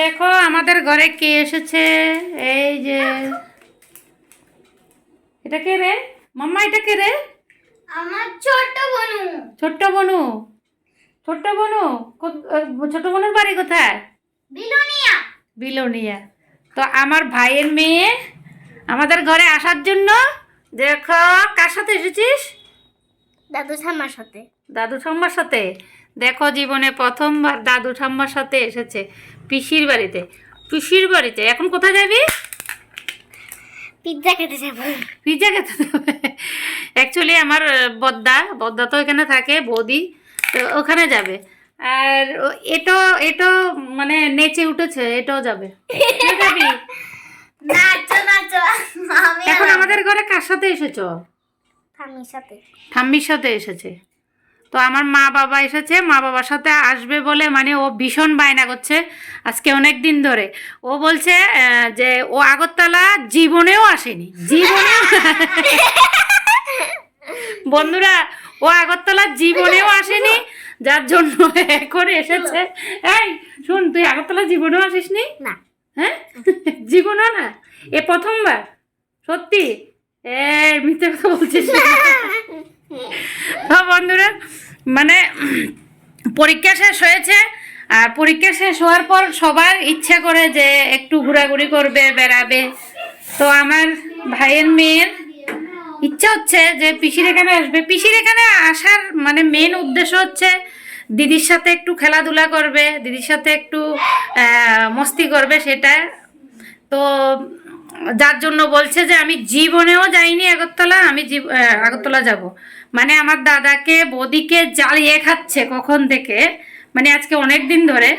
দেখো আমাদের ঘরে কে এসেছে? এই যে। এটা কে রে? মাম্মা এটা কে রে? আমার ছোট বনু। ছোট্ট বনু? ছোট্ট বনু? ছোট্ট বনুর বাড়ি কোথায়? বিলোনিয়া। বিলোনিয়া। তো আমার ভাইয়ের মেয়ে আমাদের ঘরে আসার জন্য দেখো কার সাথে এসেছিস? দাদু ঠাম্মার সাথে। দাদু ঠাম্মার সাথে? দেখো জীবনে প্রথমবার দাদু ঠাম্মার সাথে এসেছে। পিসির বাড়িতে। পিসির বাড়িতে। এখন কোথায় যাবি? পিৎজা খেতে যাব। পিজা খেতে হবে অ্যাকচুয়ালি আমার বদ্দা বদ্দা তো এখানে থাকে বৌদি তো ওখানে যাবে। আর ও- এটাও এটাও মানে নেচে উঠেছে এটাও যাবে। যাবি? নাচো নাচো। এখন আমাদের ঘরে কার সাথে এসেছ? ঠাম্মির সাথে। ঠাম্মির সাথে এসেছে। তো আমার মা বাবা এসেছে মা বাবার সাথে আসবে বলে মানে ও ভীষণ বায়না করছে আজকে অনেক দিন ধরে। ও বলছে যে ও আগরতলা জীবনেও আসেনি জীবনেও বন্ধুরা ও আগরতলা জীবনেও আসেনি যার জন্য এখন এসেছে। এই শুন তুই আগরতলা জীবনেও আসিসনি? না। হ্যাঁ? জীবনও না? এ প্রথমবার? সত্যি? এ মিথ্যে কথা বলছিস। না। বন্ধুরা মানে পরীক্ষা শেষ হয়েছে, আর পরীক্ষা শেষ হওয়ার পর সবার ইচ্ছা করে যে একটু ঘোরাঘুরি করবে, বেড়াবে। তো আমার ভাইয়ের মেয়ের ইচ্ছা হচ্ছে যে পিসির এখানে আসবে। পিসির এখানে আসার মানে মেন উদ্দেশ্য হচ্ছে দিদির সাথে একটু খেলাধুলা করবে, দিদির সাথে একটু মস্তি করবে সেটা। তো যার জন্য বলছে যে আমি জীবনেও যাইনি আগরতলা, আমি আগরতলা যাব। মানে আমার দাদাকে, বৌদিকে জ্বালিয়ে খাচ্ছে কখন থেকে? মানে আজকে অনেক দিন ধরে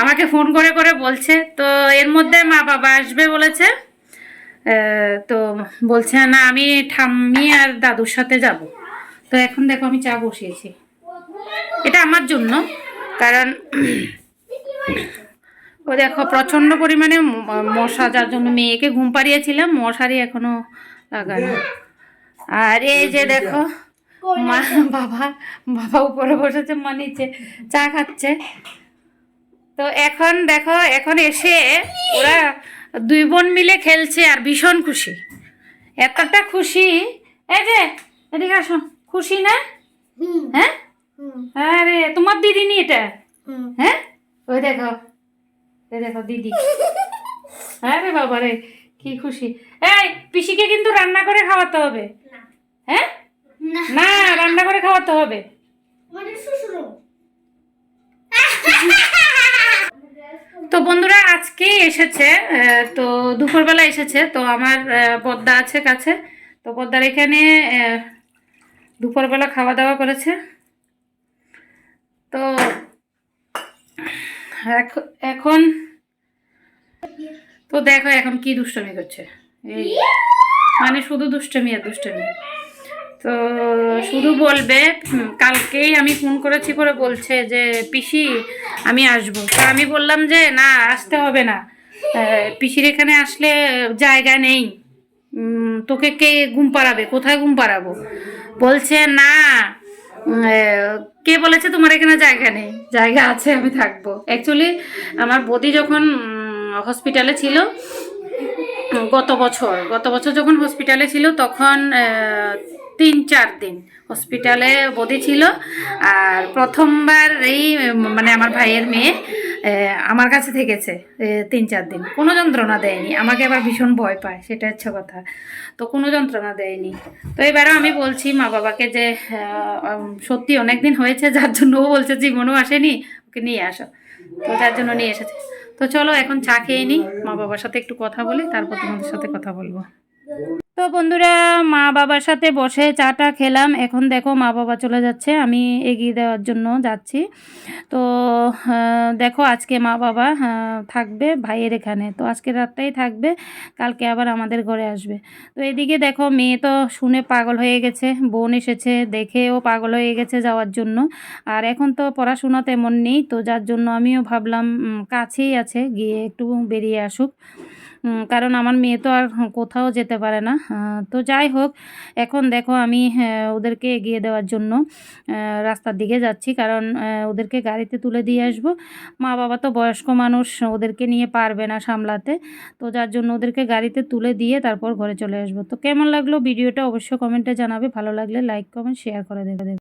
আমাকে ফোন করে করে বলছে। তো এর মধ্যে মা বাবা আসবে বলেছে। তো বলছে, না, আমি ঠাম্মি আর দাদুর সাথে যাব। তো এখন দেখো আমি চা বসিয়েছি। এটা আমার জন্য, কারণ ও দেখো প্রচণ্ড পরিমাণে মশা, যার জন্য মেয়েকে ঘুম পাড়িয়েছিলাম, মশারি এখনও লাগানো। আর এই যে দেখো মা বাবা বাবা উপরে বসেছে মা নিচে চা খাচ্ছে। তো এখন দেখো এখন এসে ওরা দুই বোন মিলে খেলছে আর ভীষণ খুশি। এতটা খুশি। এই যে এদিকে আসো। খুশি না? হ্যাঁ? আরে তোমার দিদি নি এটা হ্যাঁ? ওই দেখো ওই দেখো দিদি। আরে বাবা রে কি খুশি। এই পিসিকে কিন্তু রান্না করে খাওয়াতে হবে। হ্যাঁ? না। রান্না করে খাওয়াতে হবে। মানে শ্বশুর তো বন্ধুরা আজকে এসেছে তো দুপুরবেলা এসেছে তো আমার পদ্মা আছে কাছে। তো বদ্দার এখানে দুপুরবেলা খাওয়া দাওয়া করেছে। তো এখ- এখন তো দেখো এখন কি দুষ্টমি করছে। এই মানে শুধু দুষ্টমি আর দুষ্টমি। তো শুধু বলবে কালকেই আমি ফোন করেছি করে বলছে যে, পিসি, আমি আসব। তো আমি বললাম যে, না, আসতে হবে না। পিসির এখানে আসলে জায়গা নেই। তোকে কে ঘুম পাড়াবে? কোথায় ঘুম পাড়াবো? বলছে, না কে বলেছে তোমার এখানে জায়গা নেই? জায়গা আছে, আমি থাকব। অ্যাকচুয়ালি আমার বদি যখন হসপিটালে ছিল, গত বছর গত বছর যখন হসপিটালে ছিল, তখন তিন চার দিন। হসপিটালে বদি ছিল। আর প্রথমবার এই মানে আমার ভাইয়ের মেয়ে আমার কাছে থেকেছে তিন চার দিন। কোনো যন্ত্রণা দেয়নি। আমাকে আবার ভীষণ ভয় পায়, সেটা হচ্ছে কথা। তো কোনো যন্ত্রণা দেয়নি। তো এবারেও আমি বলছি মা বাবাকে যে সত্যি অনেক দিন হয়েছে, যার জন্য ও বলছে, জীবনও আসেনি, ওকে নিয়ে আসো। তো যার জন্য নিয়ে এসেছে। তো চলো, এখন চা খেয়ে নিই। মা বাবার সাথে একটু কথা বলি, তারপর তোমাদের সাথে কথা বলব। তো বন্ধুরা, মা বাবার সাথে বসে চাটা খেলাম। এখন দেখো, মা বাবা চলে যাচ্ছে, আমি এগিয়ে দেওয়ার জন্য যাচ্ছি। তো দেখো, আজকে মা বাবা থাকবে ভাইয়ের এখানে। তো আজকে রাতটাই থাকবে, কালকে আবার আমাদের ঘরে আসবে। তো এদিকে দেখো, মেয়ে তো শুনে পাগল হয়ে গেছে, বোন এসেছে, দেখেও পাগল হয়ে গেছে যাওয়ার জন্য। আর এখন তো পড়াশোনা তেমন নেই, তো যার জন্য আমিও ভাবলাম কাছেই আছে, গিয়ে একটু বেরিয়ে আসুক। কারণ আমার মেয়ে তো আর কোথাও যেতে পারে না। তো যাই হোক, এখন দেখো আমি ওদেরকে এগিয়ে দেওয়ার জন্য রাস্তার দিকে যাচ্ছি। কারণ ওদেরকে গাড়িতে তুলে দিয়ে আসব। মা বাবা তো বয়স্ক মানুষ, ওদেরকে নিয়ে পারবে না সামলাতে। তো যার জন্য ওদেরকে গাড়িতে তুলে দিয়ে তারপর ঘরে চলে আসব। তো কেমন লাগল ভিডিওটা অবশ্যই কমেন্টে জানাবে। ভালো লাগলে লাইক, কমেন্ট, শেয়ার করে দেবে।